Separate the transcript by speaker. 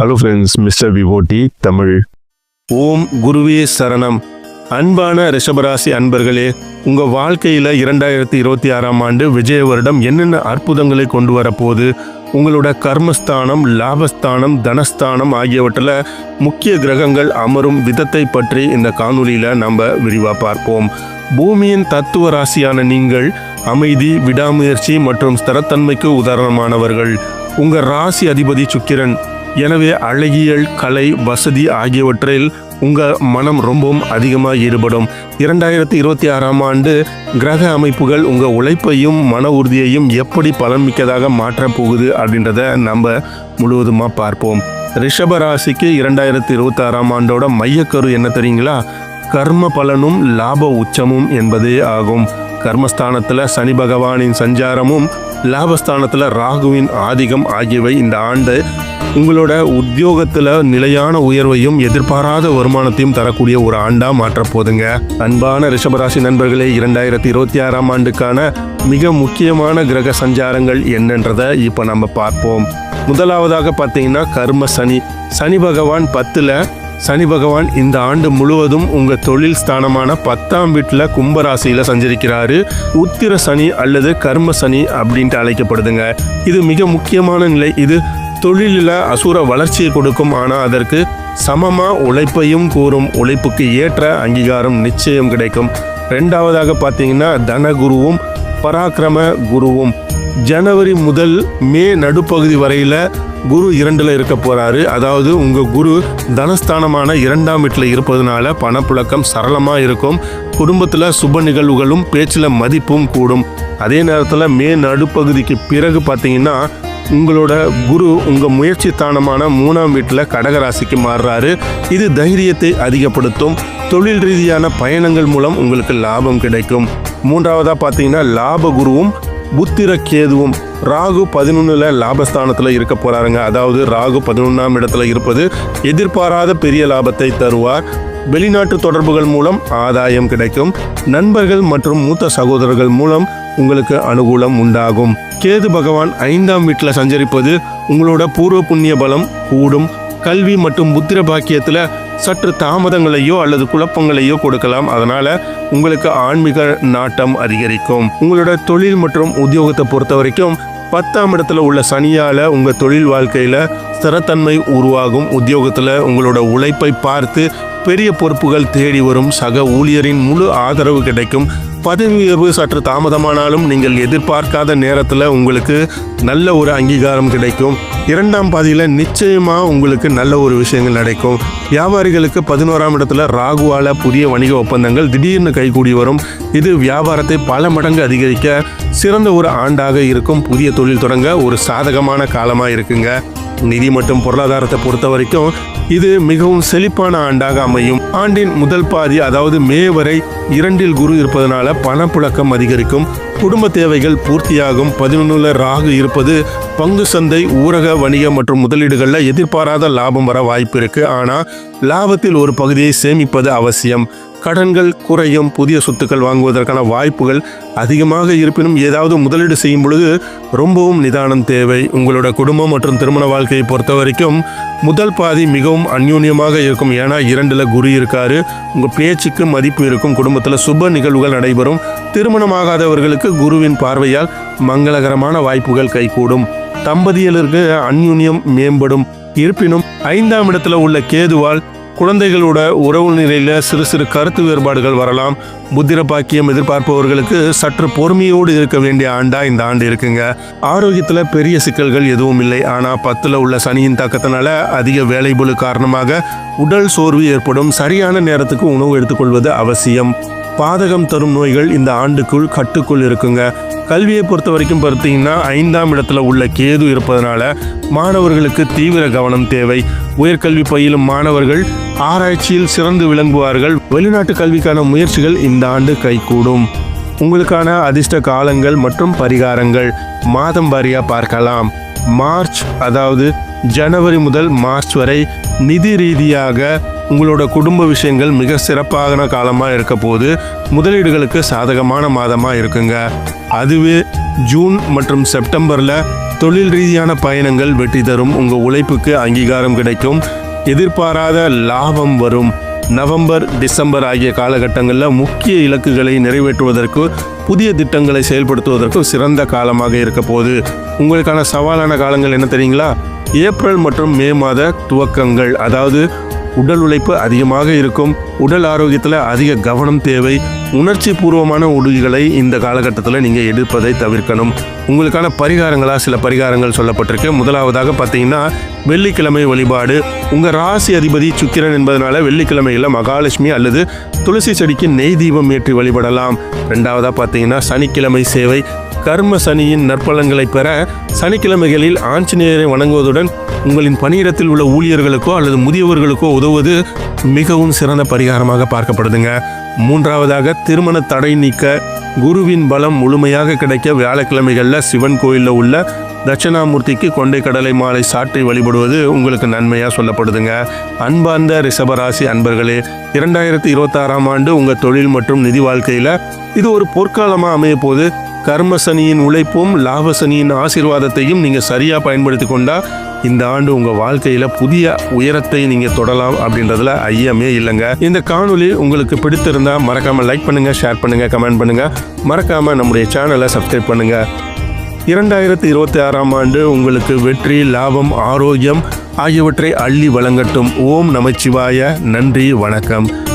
Speaker 1: Hello friends mister விவோட்டி தமிழ் ஓம் குருவே சரணம். அன்பான ரிஷபராசி அன்பர்களே உங்கள் வாழ்க்கையில் இரண்டாயிரத்தி இருபத்தி ஆறாம் ஆண்டு விஜய வருடம் என்னென்ன அற்புதங்களை கொண்டு வரப்போகுது உங்களோட கர்மஸ்தானம் லாபஸ்தானம் தனஸ்தானம் ஆகியவற்றில் முக்கிய கிரகங்கள் அமரும் விதத்தை பற்றி இந்த காணொலியில் நம்ம விரிவாக பார்ப்போம். பூமியின் தத்துவ ராசியான நீங்கள் அமைதி விடாமுயற்சி மற்றும் ஸ்திரத்தன்மைக்கு உதாரணமானவர்கள். உங்கள் ராசி அதிபதி சுக்கிரன் எனவே அழகியல் கலை வசதி ஆகியவற்றில் உங்கள் மனம் ரொம்பவும் அதிகமாக ஈடுபடும். இரண்டாயிரத்தி இருபத்தி ஆறாம் ஆண்டு கிரக அமைப்புகள் உங்கள் உழைப்பையும் மன உறுதியையும் எப்படி பலன்மிக்கதாக மாற்றப் போகுது அப்படின்றத நம்ம முழுவதுமாக பார்ப்போம். ரிஷப ராசிக்கு இரண்டாயிரத்தி இருபத்தி ஆறாம் ஆண்டோட மையக்கரு என்ன தெரியுங்களா? கர்ம பலனும் லாப உச்சமும் என்பதே ஆகும். கர்மஸ்தானத்தில் சனி பகவானின் சஞ்சாரமும் லாபஸ்தானத்தில் ராகுவின் ஆதிக்கம் ஆகியவை இந்த ஆண்டு உங்களோட உத்தியோகத்தில் நிலையான உயர்வையும் எதிர்பாராத வருமானத்தையும் தரக்கூடிய ஒரு ஆண்டா மாற்ற போதுங்க. அன்பான ரிஷபராசி நண்பர்களே இரண்டாயிரத்தி இருபத்தி ஆறாம் ஆண்டுக்கான மிக முக்கியமான கிரக சஞ்சாரங்கள் என்னன்றதை இப்போ நம்ம பார்ப்போம். முதலாவதாக பார்த்தீங்கன்னா கர்ம சனி. சனி பகவான் பத்தில் சனி பகவான் இந்த ஆண்டு முழுவதும் உங்க தொழில் ஸ்தானமான பத்தாம் வீட்டில் கும்பராசியில சஞ்சரிக்கிறாரு. உத்திர சனி அல்லது கர்ம சனி அப்படின்ட்டு அழைக்கப்படுதுங்க. இது மிக முக்கியமான நிலை. இது தொழிலில் அசுர வளர்ச்சியை கொடுக்கும். ஆனால் அதற்கு சமமாக உழைப்பையும் கூறும் உழைப்புக்கு ஏற்ற அங்கீகாரம் நிச்சயம் கிடைக்கும். ரெண்டாவதாக பார்த்தீங்கன்னா தனகுருவும் பராக்கிரம குருவும். ஜனவரி முதல் மே நடுப்பகுதி வரையில் குரு இரண்டில் இருக்க போகிறாரு அதாவது உங்கள் குரு தனஸ்தானமான இரண்டாம் வீட்டில் இருப்பதனால பணப்புழக்கம் சரளமாக இருக்கும். குடும்பத்தில் சுப நிகழ்வுகளும் பேச்சில் மதிப்பும் கூடும். அதே நேரத்தில் மே நடுப்பகுதிக்கு பிறகு பார்த்தீங்கன்னா உங்களோட குரு உங்கள் முயற்சி தானமான மூணாம் வீட்டில் கடகராசிக்கு மாறுறாரு. இது தைரியத்தை அதிகப்படுத்தும். தொழில் ரீதியான பயணங்கள் மூலம் உங்களுக்கு லாபம் கிடைக்கும். மூன்றாவதாக பார்த்தீங்கன்னா லாப குருவும் புத்திர கேதுவும் ராகு பதினொன்றில் லாபஸ்தானத்தில் இருக்க போகிறாருங்க அதாவது ராகு பதினொன்றாம் இடத்துல இருப்பது எதிர்பாராத பெரிய லாபத்தை தருவார். வெளிநாட்டு தொடர்புகள் மூலம் ஆதாயம் கிடைக்கும். நண்பர்கள் மற்றும் மூத்த சகோதரர்கள் மூலம் உங்களுக்கு அனுகூலம் உண்டாகும். கேது பகவான் ஐந்தாம் வீட்டில் சஞ்சரிப்பது உங்களோட பூர்வ புண்ணிய பலம் கூடும். கல்வி மற்றும் புத்திர பாக்கியத்தில் சற்று தாமதங்களையோ அல்லது குழப்பங்களையோ கொடுக்கலாம். அதனால உங்களுக்கு ஆன்மீக நாட்டம் அதிகரிக்கும். உங்களோட தொழில் மற்றும் உத்தியோகத்தை பொறுத்த வரைக்கும் பத்தாம் இடத்துல உள்ள சனியால உங்கள் தொழில் வாழ்க்கையில் ஸ்திரத்தன்மை உருவாகும். உத்தியோகத்தில் உங்களோட உழைப்பை பார்த்து பெரிய பொறுப்புகள் தேடி வரும் சக ஊழியரின் முழு ஆதரவு கிடைக்கும். பதவி உயர்வு சற்று தாமதமானாலும் நீங்கள் எதிர்பார்க்காத நேரத்தில் உங்களுக்கு நல்ல ஒரு அங்கீகாரம் கிடைக்கும். இரண்டாம் பாதியில் நிச்சயமாக உங்களுக்கு நல்ல ஒரு விஷயங்கள் நடக்கும். வியாபாரிகளுக்கு பதினோராம் இடத்துல ராகுவால புதிய வணிக ஒப்பந்தங்கள் திடீர்னு கைகூடி வரும். இது வியாபாரத்தை பல மடங்கு அதிகரிக்க சிறந்த ஒரு ஆண்டாக இருக்கும். புதிய தொழில் தொடங்க ஒரு சாதகமான காலமாக இருக்குங்க. நிதி மற்றும் பொருளாதாரத்தை பொறுத்த வரைக்கும் இது மிகவும் செழிப்பான ஆண்டாக அமையும். ஆண்டின் முதல் பாதி அதாவது மே வரை இரண்டில் குரு இருப்பதனால பணப்புழக்கம் அதிகரிக்கும். குடும்ப தேவைகள் பூர்த்தியாகும். பதினொன்றுல ராகு இருப்பது பங்கு சந்தை ஊரக வணிகம் மற்றும் முதலீடுகளில் எதிர்பாராத லாபம் வர வாய்ப்பு இருக்கு. ஆனால் லாபத்தில் ஒரு பகுதியை சேமிப்பது அவசியம். கடன்கள் குறையும் புதிய சொத்துக்கள் வாங்குவதற்கான வாய்ப்புகள் அதிகமாக இருப்பினும் ஏதாவது முதலீடு செய்யும் பொழுது ரொம்பவும் நிதானம் தேவை. உங்களோட குடும்பம் மற்றும் திருமண வாழ்க்கையை பொறுத்த வரைக்கும் முதல் பாதி மிகவும் அந்யூன்யமாக இருக்கும். ஏன்னா இரண்டில் குரு இருக்காரு. உங்கள் பேச்சுக்கு மதிப்பு இருக்கும். குடும்பத்தில் சுப நிகழ்வுகள் நடைபெறும். திருமணமாகாதவர்களுக்கு குருவின் பார்வையால் மங்களகரமான வாய்ப்புகள் கைகூடும். தம்பதியலிற்கு அந்யூன்யம் மேம்படும். இருப்பினும் ஐந்தாம் இடத்துல உள்ள கேதுவால் குழந்தைகளோட உறவு நிலையில் சிறு சிறு கருத்து வேறுபாடுகள் வரலாம். புத்திர பாக்கியம் எதிர்பார்ப்பவர்களுக்கு சற்று பொறுமையோடு இருக்க வேண்டிய ஆண்டா இந்த ஆண்டு இருக்குங்க. ஆரோக்கியத்தில் பெரிய சிக்கல்கள் எதுவும் இல்லை. ஆனால் பத்தில் உள்ள சனியின் தாக்கத்தினால அதிக வேலைபொழு காரணமாக உடல் சோர்வு ஏற்படும். சரியான நேரத்துக்கு உணவு எடுத்துக்கொள்வது அவசியம். பாதகம் தரும் நோய்கள் இந்த ஆண்டுக்குள் கட்டுக்குள் இருக்குங்க. கல்வியை பொறுத்த வரைக்கும் பார்த்தீங்கன்னா ஐந்தாம் இடத்துல உள்ள கேது இருப்பதனால மாணவர்களுக்கு தீவிர கவனம் தேவை. உயர்கல்வி பயிலும் மாணவர்கள் ஆராய்ச்சியில் சிறந்து விளங்குவார்கள். வெளிநாட்டு கல்விக்கான முயற்சிகள் இந்த ஆண்டு கைகூடும். உங்களுக்கான அதிர்ஷ்ட காலங்கள் மற்றும் பரிகாரங்கள் மாதம் வாரியா பார்க்கலாம். மார்ச் அதாவது ஜனவரி முதல் மார்ச் வரை நிதி ரீதியாக உங்களோட குடும்ப விஷயங்கள் மிக சிறப்பான காலமாக இருக்க போது முதலீடுகளுக்கு சாதகமான மாதமாக இருக்குங்க. அதுவே ஜூன் மற்றும் செப்டம்பரில் தொழில் ரீதியான பயணங்கள் வெற்றி தரும். உங்கள் உழைப்புக்கு அங்கீகாரம் கிடைக்கும். எதிர்பாராத லாபம் வரும். நவம்பர் டிசம்பர் ஆகிய காலகட்டங்களில் முக்கிய இலக்குகளை நிறைவேற்றுவதற்கு புதிய திட்டங்களை செயல்படுத்துவதற்கு சிறந்த காலமாக இருக்க போது உங்களுக்கான சவாலான காலங்கள் என்ன தெரியுங்களா? ஏப்ரல் மற்றும் மே மாத துவக்கங்கள். அதாவது உடல் உழைப்பு அதிகமாக இருக்கும். உடல் ஆரோக்கியத்தில் அதிக கவனம் தேவை. உணர்ச்சி பூர்வமான உடுகளை இந்த காலகட்டத்தில் நீங்கள் எடுப்பதை தவிர்க்கணும். உங்களுக்கான பரிகாரங்களாக சில பரிகாரங்கள் சொல்லப்பட்டிருக்கு. முதலாவதாக பார்த்தீங்கன்னா வெள்ளிக்கிழமை வழிபாடு. உங்கள் ராசி அதிபதி சுக்கிரன் என்பதனால வெள்ளிக்கிழமையில் மகாலட்சுமி அல்லது துளசி செடிக்கு நெய் தீபம் ஏற்றி வழிபடலாம். ரெண்டாவதாக பார்த்தீங்கன்னா சனிக்கிழமை சேவை. கர்ம சனியின் நற்பலன்களை பெற சனிக்கிழமைகளில் ஆஞ்சநேயரை வணங்குவதுடன் உங்களின் பணியிடத்தில் உள்ள ஊழியர்களுக்கோ அல்லது முதியவர்களுக்கோ உதவுவது மிகவும் சிறந்த பரிகாரமாக பார்க்கப்படுதுங்க. மூன்றாவதாக திருமண தடை நீக்க குருவின் பலம் முழுமையாக கிடைக்க வியாழக்கிழமைகளில் சிவன் கோயிலில் உள்ள தட்சிணாமூர்த்திக்கு கொண்டை கடலை மாலை சாற்றி வழிபடுவது உங்களுக்கு நன்மையாக சொல்லப்படுதுங்க. அன்பார்ந்த ரிஷபராசி அன்பர்களே இரண்டாயிரத்தி இருபத்தாறாம் ஆண்டு உங்கள் தொழில் மற்றும் நிதி வாழ்க்கையில் இது ஒரு பொற்காலமாக அமைய போது கர்ம சனியின் உழைப்பும் லாப சனியின் ஆசீர்வாதத்தையும் நீங்கள் சரியாக பயன்படுத்தி கொண்டா இந்த ஆண்டு உங்கள் வாழ்க்கையில் புதிய உயரத்தை நீங்கள் தொடலாம் அப்படின்றதுல ஐயமே இல்லைங்க. இந்த காணொலி உங்களுக்கு பிடித்திருந்தா மறக்காமல் லைக் பண்ணுங்கள் ஷேர் பண்ணுங்கள் கமெண்ட் பண்ணுங்கள் மறக்காமல் நம்முடைய சேனலை சப்ஸ்கிரைப் பண்ணுங்கள் இரண்டாயிரத்தி இருபத்தி ஆறாம் ஆண்டு உங்களுக்கு வெற்றி லாபம் ஆரோக்கியம் ஆகியவற்றை அள்ளி வழங்கட்டும். ஓம் நமச்சிவாய. நன்றி வணக்கம்.